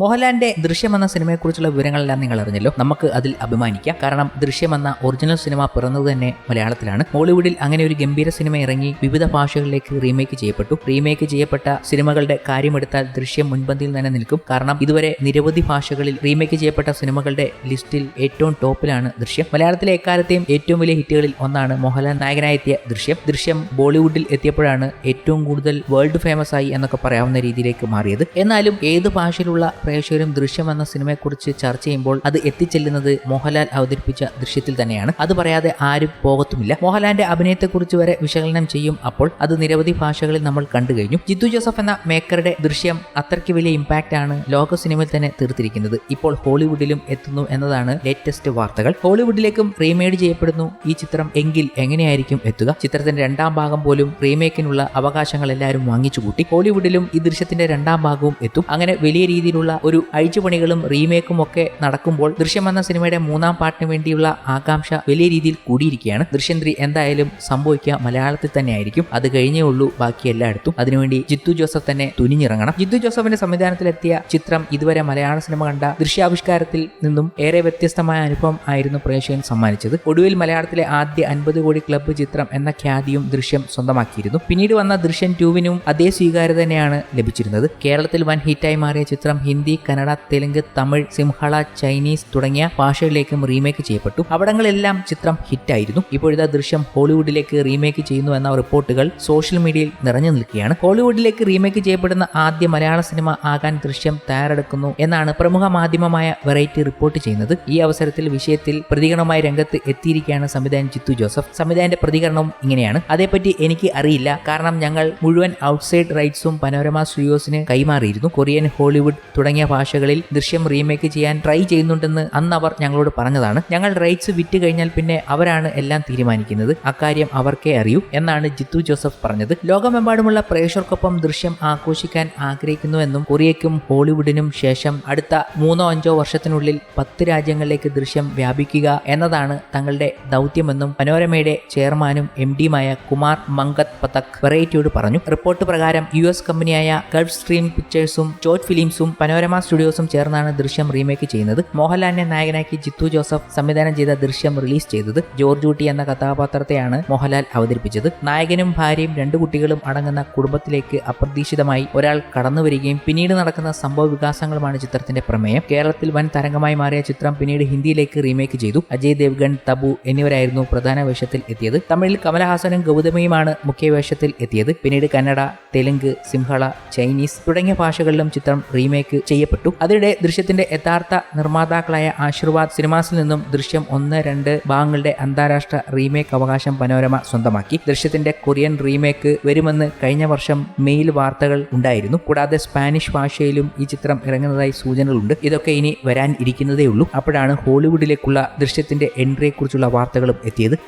മോഹൻലാലിന്റെ ദൃശ്യം എന്ന സിനിമയെക്കുറിച്ചുള്ള വിവരങ്ങളെല്ലാം നിങ്ങൾ അറിഞ്ഞല്ലോ നമുക്ക് അതിൽ അഭിമാനിക്കാം. കാരണം ദൃശ്യം എന്ന ഒറിജിനൽ സിനിമ പിറന്നത് തന്നെ മലയാളത്തിലാണ്. ബോളിവുഡിൽ അങ്ങനെ ഒരു ഗംഭീര സിനിമ ഇറങ്ങി വിവിധ ഭാഷകളിലേക്ക് റീമേക്ക് ചെയ്യപ്പെട്ടു. റീമേക്ക് ചെയ്യപ്പെട്ട സിനിമകളുടെ കാര്യമെടുത്താൽ ദൃശ്യം മുൻപന്തിയിൽ തന്നെ നിൽക്കും. കാരണം ഇതുവരെ നിരവധി ഭാഷകളിൽ റീമേക്ക് ചെയ്യപ്പെട്ട സിനിമകളുടെ ലിസ്റ്റിൽ ഏറ്റവും ടോപ്പിലാണ് ദൃശ്യം. മലയാളത്തിലെ എക്കാലത്തെയും ഏറ്റവും വലിയ ഹിറ്റുകളിൽ ഒന്നാണ് മോഹൻലാൽ നായകനായെത്തിയ ദൃശ്യം. ദൃശ്യം ബോളിവുഡിൽ എത്തിയപ്പോഴാണ് ഏറ്റവും കൂടുതൽ വേൾഡ് ഫേമസ് ആയി എന്നൊക്കെ പറയാവുന്ന രീതിയിലേക്ക് മാറിയത്. എന്നാലും ഏത് ഭാഷയിലുള്ള പ്രേക്ഷകരും ദൃശ്യം എന്ന സിനിമയെക്കുറിച്ച് ചർച്ച ചെയ്യുമ്പോൾ അത് എത്തിച്ചെല്ലുന്നത് മോഹൻലാൽ അവതരിപ്പിച്ച ദൃശ്യത്തിൽ തന്നെയാണ്. അത് പറയാതെ ആരും പോകത്തുമില്ല. മോഹൻലാലിന്റെ അഭിനയത്തെക്കുറിച്ച് വരെ വിശകലനം ചെയ്യും അപ്പോൾ അത് നിരവധി ഭാഷകളിൽ നമ്മൾ കണ്ടു കഴിഞ്ഞു. ജിത്തു ജോസഫ് എന്ന മേക്കറുടെ ദൃശ്യം അത്രയ്ക്ക് വലിയ ഇമ്പാക്റ്റ് ആണ് ലോക സിനിമയിൽ തന്നെ തീർത്തിരിക്കുന്നത്. ഇപ്പോൾ ഹോളിവുഡിലും എത്തുന്നു എന്നതാണ് ലേറ്റസ്റ്റ് വാർത്തകൾ. ഹോളിവുഡിലേക്കും റീമേഡ് ചെയ്യപ്പെടുന്നു ഈ ചിത്രം എങ്കിൽ എങ്ങനെയായിരിക്കും എത്തുക? ചിത്രത്തിന്റെ രണ്ടാം ഭാഗം പോലും റീമേക്കിനുള്ള അവകാശങ്ങൾ എല്ലാവരും വാങ്ങിച്ചു കൂട്ടി ഹോളിവുഡിലും ഈ ദൃശ്യത്തിന്റെ രണ്ടാം ഭാഗവും എത്തും. അങ്ങനെ വലിയ രീതിയിലുള്ള ഒരു അഴിച്ചുപണികളും റീമേക്കും ഒക്കെ നടക്കുമ്പോൾ ദൃശ്യം എന്ന സിനിമയുടെ മൂന്നാം പാട്ടിന് വേണ്ടിയുള്ള ആകാംക്ഷ വലിയ രീതിയിൽ കൂടിയിരിക്കുകയാണ്. ദൃശ്യം ത്രീ എന്തായാലും സംഭവിക്കുക മലയാളത്തിൽ തന്നെ ആയിരിക്കും അത് കഴിഞ്ഞേ ഉള്ളൂ ബാക്കി എല്ലായിടത്തും. അതിനുവേണ്ടി ജിത്തു ജോസഫ് തന്നെ തുനിഞ്ഞിറങ്ങണം. ജിത്തു ജോസഫിന്റെ സംവിധാനത്തിലെത്തിയ ചിത്രം ഇതുവരെ മലയാള സിനിമ കണ്ട ദൃശ്യാവിഷ്കാരത്തിൽ നിന്നും ഏറെ വ്യത്യസ്തമായ അനുഭവം ആയിരുന്നു പ്രേക്ഷകൻ സമ്മാനിച്ചത്. ഒടുവിൽ മലയാളത്തിലെ ആദ്യ അൻപത് കോടി ക്ലബ്ബ് ചിത്രം എന്ന ഖ്യാതിയും ദൃശ്യം സ്വന്തമാക്കിയിരുന്നു. പിന്നീട് വന്ന ദൃശ്യം ടൂവിനും അതേ സ്വീകാര്യത തന്നെയാണ് ലഭിച്ചിരുന്നത്. കേരളത്തിൽ വൻ ഹിറ്റായി മാറിയ ചിത്രം ഹിന്ദി കന്നഡ തെലുങ്ക് തമിഴ് സിംഹള ചൈനീസ് തുടങ്ങിയ ഭാഷകളിലേക്കും റീമേക്ക് ചെയ്യപ്പെട്ടു. അവിടങ്ങളെല്ലാം ചിത്രം ഹിറ്റായിരുന്നു. ഇപ്പോഴത്തെ ദൃശ്യം ഹോളിവുഡിലേക്ക് റീമേക്ക് ചെയ്യുന്നു എന്ന റിപ്പോർട്ടുകൾ സോഷ്യൽ മീഡിയയിൽ നിറഞ്ഞു നിൽക്കുകയാണ്. ഹോളിവുഡിലേക്ക് റീമേക്ക് ചെയ്യപ്പെടുന്ന ആദ്യ മലയാള സിനിമ ആകാൻ ദൃശ്യം തയ്യാറെടുക്കുന്നു എന്നാണ് പ്രമുഖ മാധ്യമമായ വെറൈറ്റി റിപ്പോർട്ട് ചെയ്യുന്നത്. ഈ അവസരത്തിൽ വിഷയത്തിൽ പ്രതികരണമായി രംഗത്ത് എത്തിയിരിക്കുകയാണ് സംവിധായകൻ ചിത്തു ജോസഫ്. സംവിധായകന്റെ പ്രതികരണവും ഇങ്ങനെയാണ്. അതേപ്പറ്റി എനിക്ക് അറിയില്ല. കാരണം ഞങ്ങൾ മുഴുവൻ ഔട്ട്സൈഡ് റൈറ്റ്സും പനോരമ സ്റ്റുഡിയോസിന് കൈമാറിയിരുന്നു. കൊറിയൻ ഹോളിവുഡ് തുടങ്ങിയ ഭാഷകളിൽ ദൃശ്യം റീമേക്ക് ചെയ്യാൻ ട്രൈ ചെയ്യുന്നുണ്ടെന്ന് അന്ന് അവർ ഞങ്ങളോട് പറഞ്ഞതാണ്. ഞങ്ങൾ റൈറ്റ്സ് വിറ്റ് കഴിഞ്ഞാൽ പിന്നെ അവരാണ് എല്ലാം തീരുമാനിക്കുന്നത്. അക്കാര്യം അവർക്കേ അറിയൂ എന്നാണ് ജിത്തു ജോസഫ് പറഞ്ഞത്. ലോകമെമ്പാടുമുള്ള പ്രേക്ഷകർക്കൊപ്പം ദൃശ്യം ആഘോഷിക്കാൻ ആഗ്രഹിക്കുന്നുവെന്നും കൊറിയയ്ക്കും ഹോളിവുഡിനും ശേഷം അടുത്ത മൂന്നോ അഞ്ചോ വർഷത്തിനുള്ളിൽ പത്ത് രാജ്യങ്ങളിലേക്ക് ദൃശ്യം വ്യാപിക്കുക എന്നതാണ് തങ്ങളുടെ ദൗത്യമെന്നും മനോരമയുടെ ചെയർമാനും എം ഡിയുമായ കുമാർ മങ്കത് പതക് വെറൈറ്റിയോട് പറഞ്ഞു. റിപ്പോർട്ട് പ്രകാരം യു എസ് കമ്പനിയായ ഗൾഫ് സ്ട്രീം പിക്ചേഴ്സും ചോട്ട് ഫിലിംസും പനോരമ സ്റ്റുഡിയോസും ചേർന്നാണ് ദൃശ്യം റീമേക്ക് ചെയ്യുന്നത്. മോഹൻലാലിനെ നായകനാക്കി ജിത്തു ജോസഫ് സംവിധാനം ചെയ്ത ദൃശ്യം റിലീസ് ചെയ്തത് ജോർജ് ഊട്ടി എന്ന കഥാപാത്രത്തെയാണ് മോഹൻലാൽ അവതരിപ്പിച്ചത്. നായകനും ഭാര്യയും രണ്ടു കുട്ടികളും അടങ്ങുന്ന കുടുംബത്തിലേക്ക് അപ്രതീക്ഷിതമായി ഒരാൾ കടന്നു വരികയും പിന്നീട് നടക്കുന്ന സംഭവ വികാസങ്ങളുമാണ് ചിത്രത്തിന്റെ പ്രമേയം. കേരളത്തിൽ വൻ തരംഗമായി മാറിയ ചിത്രം പിന്നീട് ഹിന്ദിയിലേക്ക് റീമേക്ക് ചെയ്തു. അജയ് ദേവ്ഗൺ തബു എന്നിവരായിരുന്നു പ്രധാന വേഷത്തിൽ എത്തിയത്. തമിഴിൽ കമലഹാസനും ഗൗതമിയുമാണ് മുഖ്യ വേഷത്തിൽ എത്തിയത്. പിന്നീട് കന്നഡ തെലുങ്ക് സിംഹള ചൈനീസ് തുടങ്ങിയ ഭാഷകളിലും ചിത്രം റീമേക്ക് ചെയ്യപ്പെട്ടു. അതിനിടെ ദൃശ്യത്തിന്റെ യഥാർത്ഥ നിർമ്മാതാക്കളായ ആശീർവാദ് സിനിമാസിൽ നിന്നും ദൃശ്യം ഒന്ന് രണ്ട് ഭാഗങ്ങളുടെ അന്താരാഷ്ട്ര റീമേക്ക് അവകാശം പനോരമ സ്വന്തമാക്കി. ദൃശ്യത്തിന്റെ കൊറിയൻ റീമേക്ക് വരുമെന്ന് കഴിഞ്ഞ വർഷം മെയിൽ വാർത്തകൾ ഉണ്ടായിരുന്നു. കൂടാതെ സ്പാനിഷ് ഭാഷയിലും ഈ ചിത്രം ഇറങ്ങുന്നതായി സൂചനകളുണ്ട്. ഇതൊക്കെ ഇനി വരാൻ ഇരിക്കുന്നതേ ഉള്ളൂ അപ്പോഴാണ് ഹോളിവുഡിലേക്കുള്ള ദൃശ്യത്തിന്റെ എൻട്രിയെക്കുറിച്ചുള്ള വാർത്തകളും എത്തിയത്.